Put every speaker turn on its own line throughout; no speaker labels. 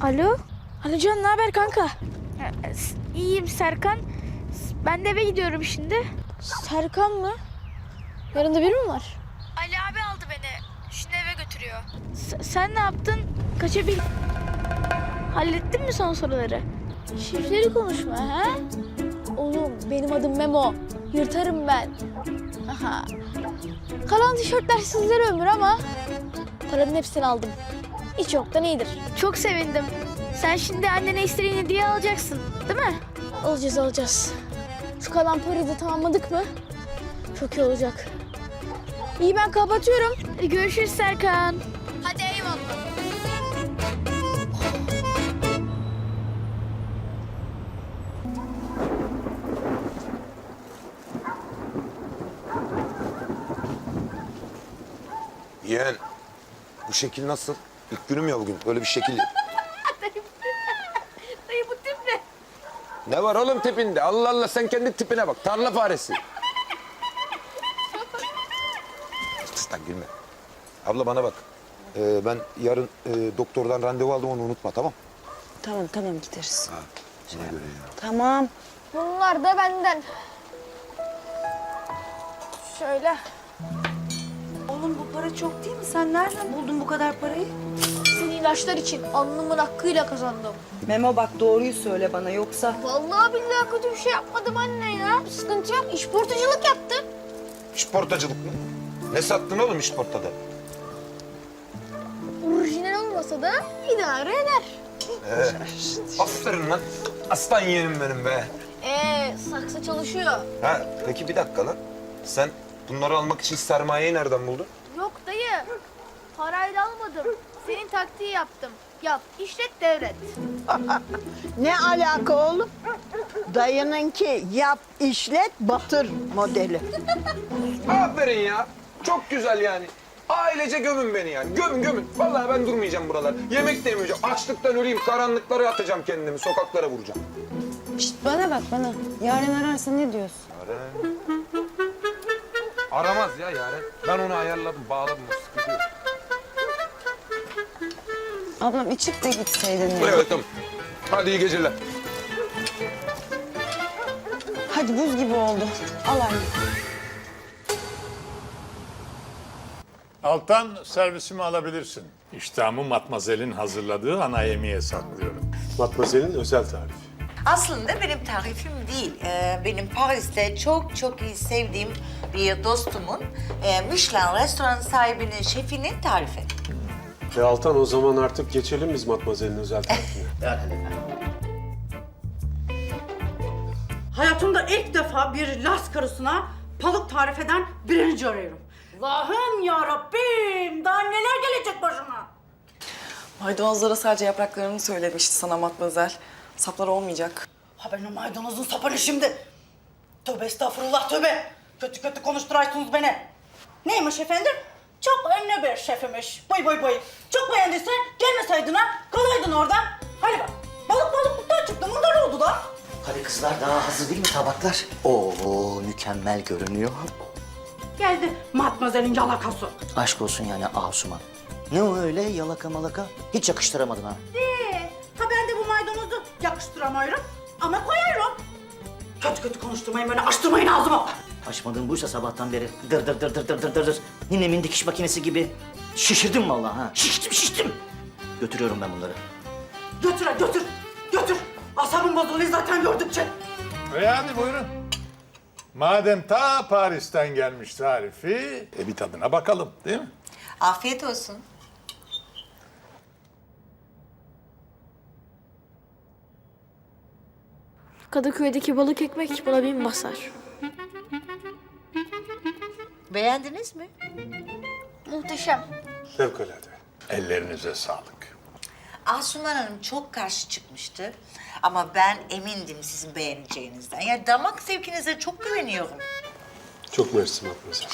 Alo? Alo Can ne haber kanka? S- İyiyim Serkan. S- Ben de eve gidiyorum şimdi. Serkan mı? Yanında biri mi var? Ali abi aldı beni. Şimdi eve götürüyor. sen ne yaptın? Kaçabil... Hallettin mi son soruları? Şifreli konuşma ha? Oğlum benim adım Memo. Yırtarım ben. Aha. Kalan tişörtler sizlere ömür ama paranın hepsini aldım. Hiç yoktan iyidir. Çok sevindim. Sen şimdi annene istediğin hediye alacaksın değil mi? Alacağız alacağız. Şu kalan parayı da tamamladık mı? Çok iyi olacak. İyi ben kapatıyorum. Görüşürüz Serkan. Hadi eyvallah.
Yeğen, bu şekil nasıl? İlk günüm ya bugün. Böyle bir şekil...
Dayı bu tip ne?
ne var oğlum tipinde? Allah Allah sen kendi tipine bak. Tarla faresi. Lan gülme. Abla bana bak. Ee, ben yarın e, doktordan randevu aldım onu unutma tamam
Tamam tamam gideriz.
Ona göre ya.
Tamam.
Bunlar da benden. Şöyle.
Oğlum bu para çok değil mi? Sen nereden buldun bu kadar parayı?
İlaçlar için alnımın hakkıyla kazandım.
Memo bak doğruyu söyle bana yoksa...
Vallahi billahi kötü bir şey yapmadım anne ya. Sıkıntı yok. İşportacılık yaptım.
İşportacılık mı? Ne sattın oğlum işportada?
Orijinal olmasa da idare eder.
Aferin lan. Aslan yeğenim benim be.
Ee, saksı çalışıyor.
Ha, peki bir dakika lan. Sen bunları almak için sermayeyi nereden buldun?
Yok dayı. Parayla almadım. Senin taktiği yaptım. Yap, işlet, devret.
Ne alaka oğlum? Dayınınki yap, işlet, batır modeli.
Aferin ya. Çok güzel yani. Ailece gömün beni yani. Gömün gömün. Vallahi ben durmayacağım buralar. Yemek de yemeyeceğim. Açlıktan öleyim. Karanlıklara atacağım kendimi. Sokaklara vuracağım.
Şişt, bana bak bana. Yarın ararsa ne diyorsun?
Yaren. Aramaz ya Yaren. Ben onu ayarladım, bağladım. O sıkıntı yok.
Ablam içip de gitseydin ya.
Evet tamam. Hadi iyi geceler.
Hadi buz gibi oldu. Al anne.
Altan servisimi alabilirsin. İştahımı matmazelin hazırladığı ana yemeğe saklıyorum.
Matmazel'in özel tarifi.
Aslında benim tarifim değil. Ee, benim Paris'te çok çok iyi sevdiğim bir dostumun e, Michelin restoran sahibinin, şefinin tarifi.
E Altan o zaman artık geçelim biz Matmazel'in özel tarifine.
Hayatımda ilk defa bir Las karısına balık tarif eden birinci arıyorum. Allah'ım ya Rabbim daha neler gelecek başıma.
Maydanozlara sadece yapraklarını söylemişti sana Matmazel. Sapları olmayacak.
Ha ben o maydanozun sapını şimdi. Tövbe estağfurullah tövbe. Kötü kötü konuşturaysınız beni. Neymiş efendim? Çok ünlü bir şefimiş. Buy buy buy. Çok beğendiysen gelmeseydin ha. Kalaydın orada. Hadi bak. Balık balık buradan çıktı. Bunlar oldu da.
Hadi kızlar daha hazır değil mi tabaklar? Oo mükemmel görünüyor.
Geldi matmazelin yalakası.
Aşk olsun yani Asuman. Ne o öyle yalaka malaka? Hiç yakıştıramadın ha.
Ee, ha ben de bu maydanozu yakıştıramıyorum ama koyarım. Kötü kötü konuşturmayın böyle açtırmayın ağzımı.
Açmadığın buysa sabahtan beri dır dır dır dır dır dır dır. Ninemin dikiş makinesi gibi. Şişirdim vallahi ha. Şiştim şiştim. Götürüyorum ben bunları.
Götür, ha, götür, götür. Asabım bozuluyor zaten gördükçe.
Ve hadi buyurun. Madem ta Paris'ten gelmiş tarifi, e bir tadına bakalım değil mi?
Afiyet olsun.
Kadıköy'deki balık ekmek buna bin basar.
Beğendiniz mi?
Muhteşem.
Fevkalade.
Ellerinize sağlık.
Asuman Hanım çok karşı çıkmıştı. Ama ben emindim sizin beğeneceğinizden. Yani damak zevkinize çok güveniyorum.
Çok mersi Matmazel.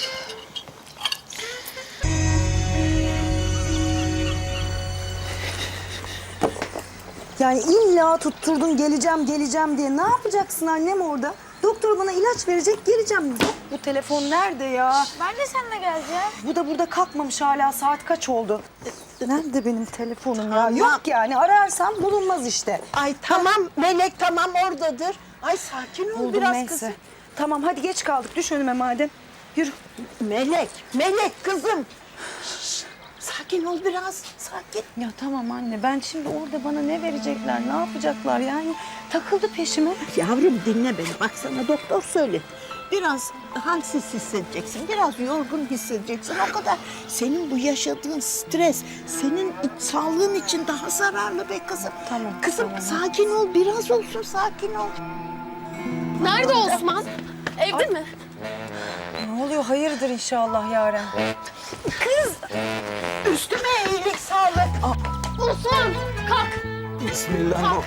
Yani illa tutturdun geleceğim geleceğim diye. Ne yapacaksın annem orada? Doktor bana ilaç verecek geleceğim. Yok bu telefon nerede ya?
Ben de seninle geleceğim.
Bu da burada kalkmamış hala saat kaç oldu? Nerede benim telefonum ya?
Tamam.
Yok yani ararsam bulunmaz işte.
Ay tamam Melek tamam oradadır. Ay sakin ol
Buldum
biraz
neyse.
kızım.
Tamam hadi geç kaldık düş önüme madem. Yürü.
Melek, Melek kızım. Sakin ol biraz, sakin.
Ya tamam anne ben şimdi orada bana ne verecekler ne yapacaklar yani takıldı peşime.
Yavrum dinle beni. Bak sana doktor söyle. Biraz halsiz hissedeceksin, biraz yorgun hissedeceksin. O kadar. Senin bu yaşadığın stres, senin iç sağlığın için daha zararlı be kızım.
Tamam,
Kızım
tamam.
sakin ol, biraz olsun sakin ol.
Nerede Osman? Evde mi?
Ne oluyor hayırdır inşallah Yaren.
Üstüme iyilik sağlık.
Osman kalk.
Bismillah. Ne,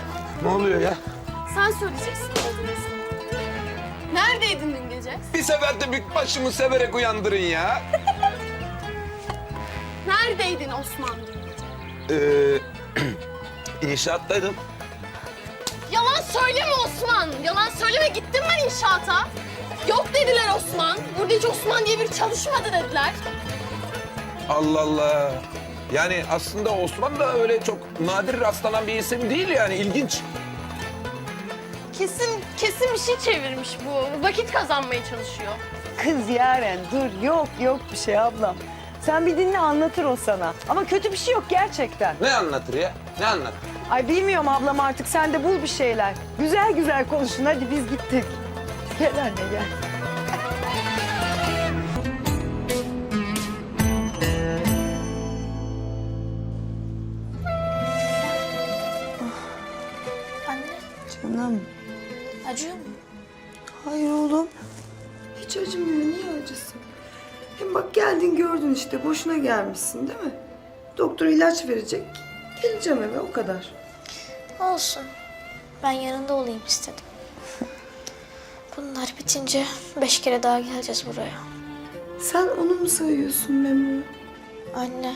ne oluyor ya?
Sen söyleyeceksin. Neredeydin dün gece?
Bir sefer de büyük başımı severek uyandırın ya.
Neredeydin Osman?
Ee, inşaattaydım.
Yalan söyleme Osman. Yalan söyleme. Gittim ben inşaata. Yok dediler Osman. Burada hiç Osman diye biri çalışmadı dediler.
Allah Allah. Yani aslında Osman da öyle çok nadir rastlanan bir isim değil yani ilginç.
Kesin kesin bir şey çevirmiş bu. Vakit kazanmaya çalışıyor.
Kız Yaren dur yok yok bir şey ablam. Sen bir dinle anlatır o sana. Ama kötü bir şey yok gerçekten.
Ne anlatır ya? Ne anlatır?
Ay bilmiyorum ablam artık sen de bul bir şeyler. Güzel güzel konuşun hadi biz gittik. Gel anne gel.
Anne
Canım.
acıyor mu?
Hayır oğlum. Hiç acımıyor. Niye acısın? Hem bak geldin gördün işte. Boşuna gelmişsin değil mi? Doktor ilaç verecek. Geleceğim eve o kadar.
Olsun. Ben yanında olayım istedim. Bunlar bitince beş kere daha geleceğiz buraya.
Sen onu mu sayıyorsun Memo?
Anne,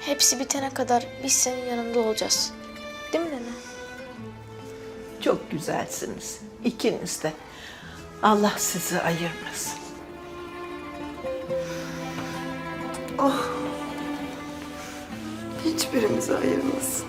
hepsi bitene kadar biz senin yanında olacağız. Değil mi nene?
Çok güzelsiniz ikiniz de. Allah sizi ayırmasın.
Hiçbirimizi ayırmasın.